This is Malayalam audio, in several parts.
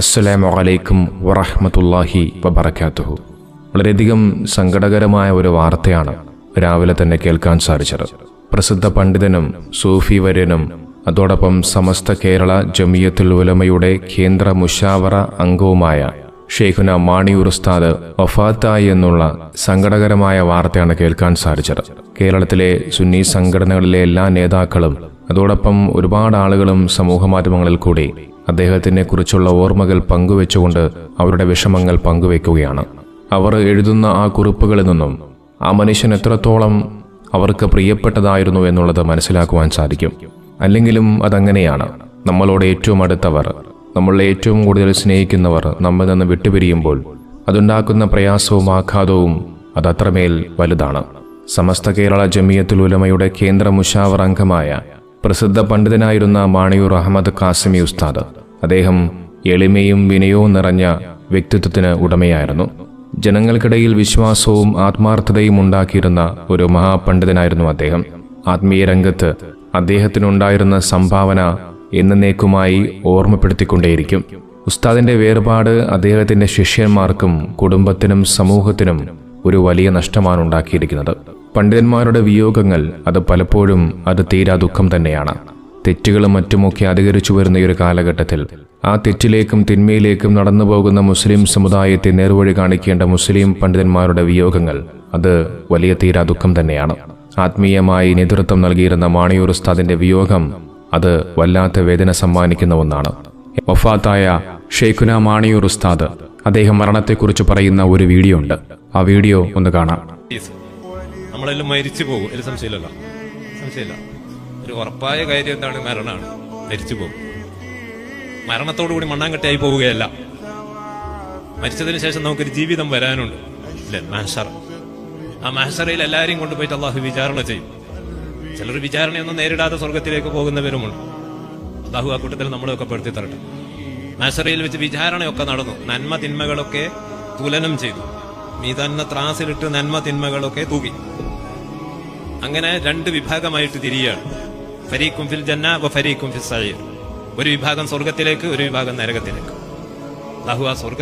അസ്സലാമു അലൈക്കും വറഹമത്തല്ലാഹി വബറകാതുഹു. വളരെയധികം സങ്കടകരമായ ഒരു വാർത്തയാണ് രാവിലെ തന്നെ കേൾക്കാൻ സാധിച്ചത്. പ്രസിദ്ധ പണ്ഡിതനും സൂഫി വര്യനും അതോടൊപ്പം സമസ്ത കേരള ജമിയത്തുൽ ഉലമയുടെ കേന്ദ്ര മുഷാവറ അംഗവുമായ ഷെയ്ഖുന മാണിയൂർ ഉസ്താദ് വഫാത്തായി എന്നുള്ള സങ്കടകരമായ വാർത്തയാണ് കേൾക്കാൻ സാധിച്ചത്. കേരളത്തിലെ സുന്നി സംഘടനകളിലെ എല്ലാ നേതാക്കളും അതോടൊപ്പം ഒരുപാട് ആളുകളും സമൂഹ മാധ്യമങ്ങളിൽ കൂടി അദ്ദേഹത്തിനെ കുറിച്ചുള്ള ഓർമ്മകൾ പങ്കുവെച്ചുകൊണ്ട് അവരുടെ വിഷമങ്ങൾ പങ്കുവെക്കുകയാണ്. അവർ എഴുതുന്ന ആ കുറിപ്പുകളിൽ നിന്നും ആ മനുഷ്യൻ എത്രത്തോളം അവർക്ക് പ്രിയപ്പെട്ടതായിരുന്നു എന്നുള്ളത് മനസ്സിലാക്കുവാൻ സാധിക്കും. അല്ലെങ്കിലും അതങ്ങനെയാണ്. നമ്മളോട് ഏറ്റവും അടുത്തവർ നമ്മളെ ഏറ്റവും കൂടുതൽ സ്നേഹിക്കുന്നവർ നമ്മിൽ നിന്ന് വിട്ടുപിരിയുമ്പോൾ അതുണ്ടാക്കുന്ന പ്രയാസവും ആഘാതവും അതത്രമേൽ വലുതാണ്. സമസ്ത കേരള ജമിയത്തുൽ ഉലമയുടെ കേന്ദ്ര മുഷാവർ അംഗമായ പ്രസിദ്ധ പണ്ഡിതനായിരുന്ന മാണിയൂർ അഹമ്മദ് കാസിമി ഉസ്താദ്. അദ്ദേഹം എളിമയും വിനയവും നിറഞ്ഞ വ്യക്തിത്വത്തിന് ഉടമയായിരുന്നു. ജനങ്ങൾക്കിടയിൽ വിശ്വാസവും ആത്മാർത്ഥതയും ഉണ്ടാക്കിയിരുന്ന ഒരു മഹാപണ്ഡിതനായിരുന്നു അദ്ദേഹം. ആത്മീയ രംഗത്ത് അദ്ദേഹത്തിനുണ്ടായിരുന്ന സംഭാവന എന്നേക്കുമായി ഓർമ്മപ്പെടുത്തിക്കൊണ്ടേയിരിക്കും. ഉസ്താദിന്റെ വേർപാട് അദ്ദേഹത്തിന്റെ ശിഷ്യന്മാർക്കും കുടുംബത്തിനും സമൂഹത്തിനും ഒരു വലിയ നഷ്ടമാണ് ഉണ്ടാക്കിയിരിക്കുന്നത്. പണ്ഡിതന്മാരുടെ വിയോഗങ്ങൾ അത് പലപ്പോഴും അത് തീരാ ദുഃഖം തന്നെയാണ്. തെറ്റുകളും മറ്റുമൊക്കെ അധികരിച്ചു വരുന്ന ഈ ഒരു കാലഘട്ടത്തിൽ ആ തെറ്റിലേക്കും തിന്മയിലേക്കും നടന്നു പോകുന്ന മുസ്ലിം സമുദായത്തെ നേർവഴി കാണിക്കേണ്ട മുസ്ലിം പണ്ഡിതന്മാരുടെ വിയോഗങ്ങൾ അത് വലിയ തീരാ ദുഃഖം തന്നെയാണ്. ആത്മീയമായി നേതൃത്വം നൽകിയിരുന്ന മാണിയൂർ ഉസ്താദിന്റെ വിയോഗം അത് വല്ലാത്ത വേദന സമ്മാനിക്കുന്ന ഒന്നാണ്. വഫാത്തായ ഷെയ്ഖുന മാണിയൂർ ഉസ്താദ് അദ്ദേഹം മരണത്തെക്കുറിച്ച് പറയുന്ന ഒരു വീഡിയോ ഉണ്ട്. ആ വീഡിയോ ഒന്ന് കാണാം. നമ്മളെല്ലാം മരിച്ചു പോകും. ഒരു സംശയമില്ലല്ല. സംശയമില്ല. ഒരു ഉറപ്പായ കാര്യം എന്താണ്? മരണമാണ്. മരിച്ചു പോകും. മരണത്തോടുകൂടി മണ്ണാങ്കട്ടയായി പോവുകയല്ല. മരിച്ചതിന് ശേഷം നമുക്കൊരു ജീവിതം വരാനുണ്ട്. ഇല്ലേ മാഷർ ആ മാഷറയിൽ എല്ലാവരെയും കൊണ്ടുപോയിട്ട് അള്ളാഹു വിചാരണ ചെയ്യും. ചിലർ വിചാരണയൊന്നും നേരിടാതെ സ്വർഗത്തിലേക്ക് പോകുന്നവരുമുണ്ട്. അള്ളാഹു ആ കൂട്ടത്തിൽ നമ്മളെയൊക്കെ പെടുത്തി തരട്ടെ. മാഷറയിൽ വെച്ച് വിചാരണയൊക്കെ നടന്നു. നന്മ തിന്മകളൊക്കെ തുലനം ചെയ്തു. മീതാന്ന ത്രാസിലിട്ട് നന്മ തിന്മകളൊക്കെ തൂക്കി അങ്ങനെ രണ്ട് വിഭാഗമായിട്ട് തിരിയാണ് ഫരീഖും ഫിൽ ജന്ന വ ഫരീഖും ഫിൽ സഴീർ ഒരു വിഭാഗം സ്വർഗത്തിലേക്ക് ഒരു വിഭാഗം നരകത്തിലേക്ക്. അള്ളാഹു ആ സ്വർഗ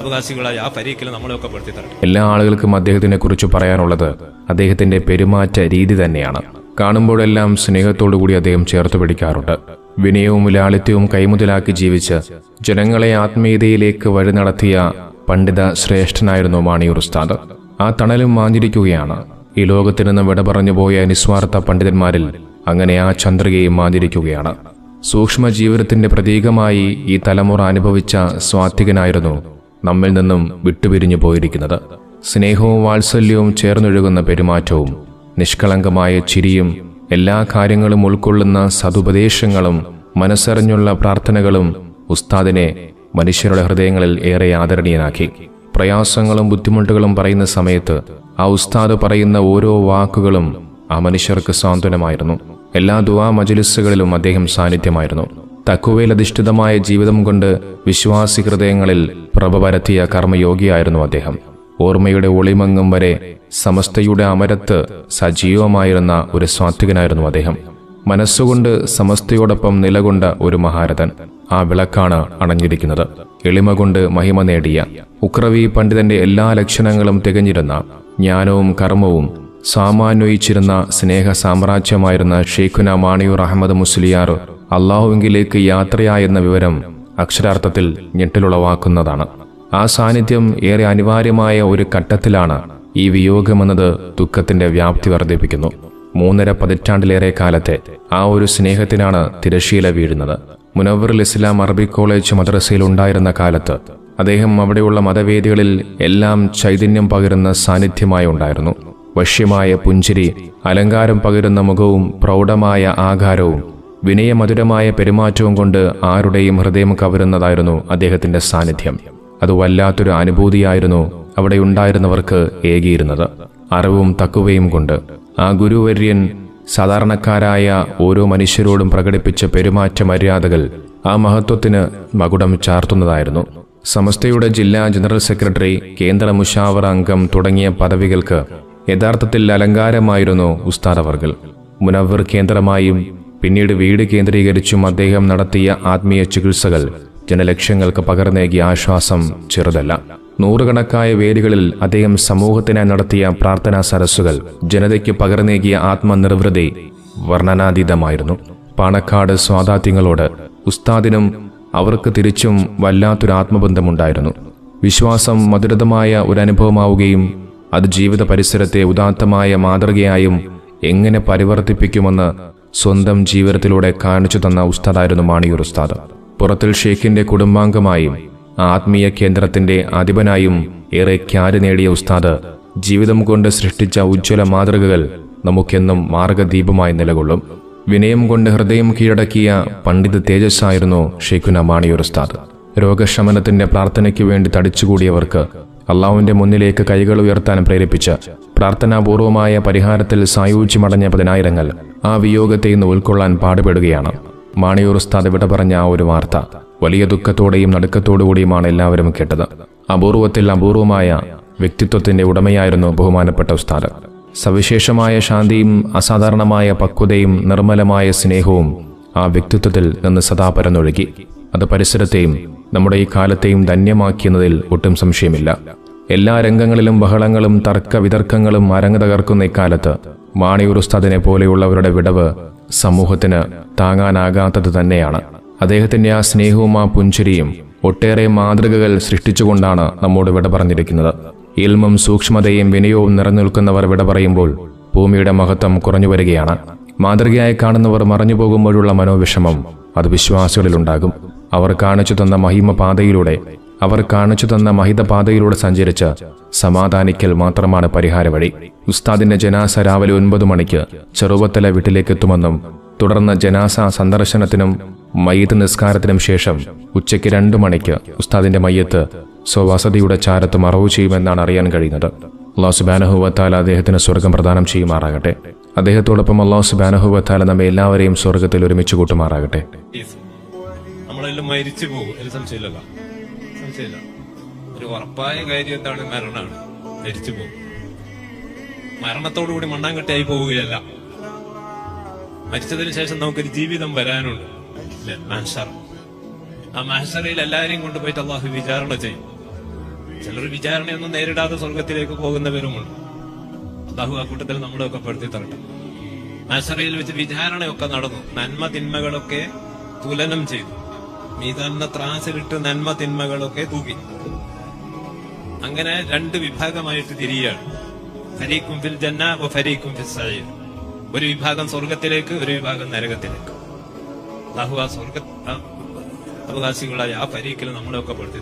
അവകാശികളായ ആ ഫരീഖിൽ നമ്മളെയൊക്കെ പെടുത്തി തരണം എല്ലാ ആളുകൾക്കും അദ്ദേഹത്തിനെ കുറിച്ച് പറയാനുള്ളത് അദ്ദേഹത്തിന്റെ പെരുമാറ്റ രീതി തന്നെയാണ്. കാണുമ്പോഴെല്ലാം സ്നേഹത്തോടുകൂടി അദ്ദേഹം ചേർത്ത് പിടിക്കാറുണ്ട്. വിനയവും ലാളിത്യവും കൈമുതലാക്കി ജീവിച്ച് ജനങ്ങളെ ആത്മീയതയിലേക്ക് വഴി നടത്തിയ പണ്ഡിത ശ്രേഷ്ഠനായിരുന്നു മാണിയൂർ ഉസ്താദ്. ആ തണലും മാഞ്ഞിരിക്കുകയാണ്. ഈ ലോകത്തിൽ നിന്ന് വിട പറഞ്ഞു പോയ നിസ്വാർത്ഥ പണ്ഡിതന്മാരിൽ അങ്ങനെ ആ ചന്ദ്രികയും മാഞ്ഞിരിക്കുകയാണ് സൂക്ഷ്മ ജീവിതത്തിന്റെ പ്രതീകമായി ഈ തലമുറ അനുഭവിച്ച സ്വാത്വികനായിരുന്നു നമ്മിൽ നിന്നും വിട്ടുപിരിഞ്ഞു പോയിരിക്കുന്നത്. സ്നേഹവും വാത്സല്യവും ചേർന്നൊഴുകുന്ന പെരുമാറ്റവും നിഷ്കളങ്കമായ ചിരിയും എല്ലാ കാര്യങ്ങളും ഉൾക്കൊള്ളുന്ന സതുപദേശങ്ങളും മനസ്സറിഞ്ഞുള്ള പ്രാർത്ഥനകളും ഉസ്താദിനെ മനുഷ്യരുടെ ഹൃദയങ്ങളിൽ ഏറെ ആദരണീയനാക്കി. പ്രയാസങ്ങളും ബുദ്ധിമുട്ടുകളും പറയുന്ന സമയത്ത് ആ ഉസ്താദ് പറയുന്ന ഓരോ വാക്കുകളും ആ മനുഷ്യർക്ക് സാന്ത്വനമായിരുന്നു. എല്ലാ ദുവാ മജലിസുകളിലും അദ്ദേഹം സാന്നിധ്യമായിരുന്നു. തക്കുവയിലധിഷ്ഠിതമായ ജീവിതം കൊണ്ട് വിശ്വാസി ഹൃദയങ്ങളിൽ പ്രഭ പരത്തിയ കർമ്മയോഗിയായിരുന്നു അദ്ദേഹം. ഓർമ്മയുടെ ഒളിമങ്ങും വരെ സമസ്തയുടെ അമരത്ത് സജീവമായിരുന്ന ഒരു സ്വാത്വികനായിരുന്നു അദ്ദേഹം. മനസ്സുകൊണ്ട് സമസ്തയോടൊപ്പം നിലകൊണ്ട ഒരു മഹാരഥൻ ആ വിളക്കാണ് അണഞ്ഞിരിക്കുന്നത്. എളിമ കൊണ്ട് മഹിമ നേടിയ ഉക്രവി പണ്ഡിതന്റെ എല്ലാ ലക്ഷണങ്ങളും തികഞ്ഞിരുന്ന ജ്ഞാനവും കർമ്മവും സാമാന്വയിച്ചിരുന്ന സ്നേഹ സാമ്രാജ്യമായിരുന്ന ഷെയ്ഖുന മാണിയൂർ അഹമ്മദ് മുസ്ലിയാർ അള്ളാഹുവിങ്കിലേക്ക് യാത്രയായെന്ന വിവരം അക്ഷരാർത്ഥത്തിൽ ഞെട്ടിലുളവാക്കുന്നതാണ്. ആ സാന്നിധ്യം ഏറെ അനിവാര്യമായ ഒരു ഘട്ടത്തിലാണ് ഈ വിയോഗമെന്നത് ദുഃഖത്തിന്റെ വ്യാപ്തി വർദ്ധിപ്പിക്കുന്നു. മൂന്നര പതിറ്റാണ്ടിലേറെ കാലത്തെ ആ ഒരു സ്നേഹത്തിനാണ് തിരശീല വീഴുന്നത്. മുനവറുൽ ഇസ്ലാം അറബി കോളേജ് മദ്രസയിൽ ഉണ്ടായിരുന്ന കാലത്ത് അദ്ദേഹം അവിടെയുള്ള മതവേദികളിൽ എല്ലാം ചൈതന്യം പകരുന്ന സാന്നിധ്യമായി ഉണ്ടായിരുന്നു. വശ്യമായ പുഞ്ചിരി അലങ്കാരം പകരുന്ന മുഖവും പ്രൗഢമായ ആകാരവും വിനയമധുരമായ പെരുമാറ്റവും കൊണ്ട് ആരുടെയും ഹൃദയം കവരുന്നതായിരുന്നു അദ്ദേഹത്തിന്റെ സാന്നിധ്യം. അത് വല്ലാത്തൊരു അനുഭൂതിയായിരുന്നു അവിടെ ഉണ്ടായിരുന്നവർക്ക് ഏകിയിരുന്നത്. അറിവും തക്കുവയും കൊണ്ട് ആ ഗുരുവര്യൻ സാധാരണക്കാരായ ഓരോ മനുഷ്യരോടും പ്രകടിപ്പിച്ച പെരുമാറ്റ മര്യാദകൾ ആ മഹത്വത്തിന് മകുടം ചാർത്തുന്നതായിരുന്നു. സമസ്തയുടെ ജില്ലാ ജനറൽ സെക്രട്ടറി കേന്ദ്ര മുഷാവർ അംഗം തുടങ്ങിയ പദവികൾക്ക് യഥാർത്ഥത്തിൽ അലങ്കാരമായിരുന്നു ഉസ്താദ് അവർകൾ മുനവർ കേന്ദ്രമായും പിന്നീട് വീട് കേന്ദ്രീകരിച്ചും അദ്ദേഹം നടത്തിയ ആത്മീയ ചികിത്സകൾ ജനലക്ഷ്യങ്ങൾക്ക് പകർന്നേകിയ ആശ്വാസം ചെറുതല്ല. നൂറുകണക്കായ വേദികളിൽ അദ്ദേഹം സമൂഹത്തിനായി നടത്തിയ പ്രാർത്ഥനാ സരസ്സുകൾ ജനതയ്ക്ക് പകർന്നേകിയ ആത്മനിർവൃതി വർണനാതീതമായിരുന്നു. പാണക്കാട് സ്വാതാത്യങ്ങളോട് ഉസ്താദിനും അവർക്ക് തിരിച്ചും വല്ലാത്തൊരു ആത്മബന്ധമുണ്ടായിരുന്നു. വിശ്വാസം മധുരതമായ ഒരു അനുഭവമാവുകയും അത് ജീവിത പരിസരത്തെ ഉദാത്തമായ മാതൃകയായും എങ്ങനെ പരിവർത്തിപ്പിക്കുമെന്ന് സ്വന്തം ജീവിതത്തിലൂടെ കാണിച്ചു തന്ന ഉസ്താദായിരുന്നു മാണിയൂർ ഉസ്താദ്. പുറത്തിൽ ഷെയ്ഖിന്റെ കുടുംബാംഗമായും ആത്മീയ കേന്ദ്രത്തിന്റെ അധിപനായും ഏറെ ഖ്യാതി നേടിയ ഉസ്താദ് ജീവിതം കൊണ്ട് സൃഷ്ടിച്ച ഉജ്ജ്വല മാതൃകകൾ നമുക്കെന്നും മാർഗദീപമായി നിലകൊള്ളും. വിനയം കൊണ്ട് ഹൃദയം കീഴടക്കിയ പണ്ഡിത തേജസ്സായിരുന്നു ഷെയ്ഖുന മാണിയൂർ ഉസ്താദ്. രോഗശമനത്തിന്റെ പ്രാർത്ഥനയ്ക്ക് വേണ്ടി തടിച്ചുകൂടിയവർക്ക് അള്ളാഹുവിന്റെ മുന്നിലേക്ക് കൈകൾ ഉയർത്താൻ പ്രേരിപ്പിച്ച് പ്രാർത്ഥനാപൂർവമായ പരിഹാരത്തിൽ സായൂജ്യമടഞ്ഞ പതിനായിരങ്ങൾ ആ വിയോഗത്തെ ഇന്ന് ഉൾക്കൊള്ളാൻ പാടുപെടുകയാണ്. മാണിയൂർ ഉസ്താദ് വിട പറഞ്ഞ ആ ഒരു വാർത്ത. വലിയ ദുഃഖത്തോടെയും നടുക്കത്തോടുകൂടിയുമാണ് എല്ലാവരും കേട്ടത്. അപൂർവത്തിൽ അപൂർവമായ വ്യക്തിത്വത്തിന്റെ ഉടമയായിരുന്നു ബഹുമാനപ്പെട്ട ഉസ്താദ്. സവിശേഷമായ ശാന്തിയും അസാധാരണമായ പക്വതയും നിർമ്മലമായ സ്നേഹവും ആ വ്യക്തിത്വത്തിൽ നിന്ന് സദാ പരന്നൊഴുകി. അത് പരിസരത്തെയും നമ്മുടെ ഈ കാലത്തെയും ധന്യമാക്കിയെന്നതിൽ ഒട്ടും സംശയമില്ല. എല്ലാ രംഗങ്ങളിലും ബഹളങ്ങളും തർക്ക വിതർക്കങ്ങളും അരങ്ങ് തകർക്കുന്ന ഇക്കാലത്ത് മാണിയൂർ ഉസ്താദിനെ പോലെയുള്ളവരുടെ വിടവ് സമൂഹത്തിന് താങ്ങാനാകാത്തത് തന്നെയാണ്. അദ്ദേഹത്തിന്റെ ആ സ്നേഹവും ആ പുഞ്ചിരിയും ഒട്ടേറെ മാതൃകകൾ സൃഷ്ടിച്ചുകൊണ്ടാണ് നമ്മോട് വിട പറഞ്ഞിരിക്കുന്നത്. ഇൽമും സൂക്ഷ്മതയും വിനയവും നിറഞ്ഞുനിൽക്കുന്നവർ വിട പറയുമ്പോൾ ഭൂമിയുടെ മഹത്വം കുറഞ്ഞു വരികയാണ്. മാതൃകയായി കാണുന്നവർ മറഞ്ഞു പോകുമ്പോഴുള്ള മനോവിഷമം അത് വിശ്വാസികളിലുണ്ടാകും. അവർ കാണിച്ചു തന്ന മഹിമ പാതയിലൂടെ അവർ കാണിച്ചു തന്ന മഹിത പാതയിലൂടെ സഞ്ചരിച്ച് സമാധാനിക്കൽ മാത്രമാണ് പരിഹാര വഴി ഉസ്താദിന്റെ ജനാസ രാവിലെ ഒൻപത് മണിക്ക് ചെറുവത്തല വീട്ടിലേക്ക് എത്തുമെന്നും തുടർന്ന് ജനാസ സന്ദർശനത്തിനും മയ്യത്ത് നിസ്കാരത്തിനും ശേഷം ഉച്ചയ്ക്ക് രണ്ടു മണിക്ക് ഉസ്താദിന്റെ മയ്യത്ത് സ്വവസതിയുടെ ചാരത്ത് മറവു ചെയ്യുമെന്നാണ് അറിയാൻ കഴിയുന്നത്. അള്ളാഹു സുബാനഹുവത്താല അദ്ദേഹത്തിന് സ്വർഗം പ്രദാനം ചെയ്യുമാറാകട്ടെ. അദ്ദേഹത്തോടൊപ്പം അള്ളാഹു സുബാനഹുവത്താല നമ്മെ എല്ലാവരെയും സ്വർഗത്തിൽ ഒരുമിച്ച് കൂട്ടുമാറാകട്ടെ. നമ്മളെല്ലാം മരിച്ചു പോകും. സംശയമില്ലല്ലോ. സംശയമില്ല. ഒരു ഉറപ്പായ മരിച്ചു പോകും. മരണത്തോടുകൂടി മണ്ണാങ്കട്ടിയായി പോവുകയല്ല. മരിച്ചതിന് ശേഷം നമുക്കൊരു ജീവിതം വരാനുണ്ട്. ഇല്ലേ? ആ മഹസറയിൽ എല്ലാവരെയും കൊണ്ടുപോയിട്ട് അള്ളാഹു വിചാരണ ചെയ്യും. ചിലർ വിചാരണയൊന്നും നേരിടാതെ സ്വർഗത്തിലേക്ക് പോകുന്നവരുമുണ്ട്. അള്ളാഹു ആ കൂട്ടത്തിൽ നമ്മളെയൊക്കെ പെടുത്തി തരട്ടെ. മഹസറയിൽ വെച്ച് വിചാരണയൊക്കെ നടന്നു. നന്മ തിന്മകളൊക്കെ തുലനം ചെയ്തു. മീതാന്ന ത്രാസിലിട്ട് നന്മ തിന്മകളൊക്കെ തൂക്കി അങ്ങനെ രണ്ട് വിഭാഗമായിട്ട് തിരിയാണ് ഫരീഖും ഫിൽ ജന്ന ഫരീഖും സഈർ. ഒരു വിഭാഗം സ്വർഗത്തിലേക്ക് ഒരു വിഭാഗം നരകത്തിലേക്ക്. അള്ളാഹു ആ സ്വർഗ അവകാശികളായ ആ പരീക്കിൽ നമ്മളെയൊക്കെ പെടുത്തി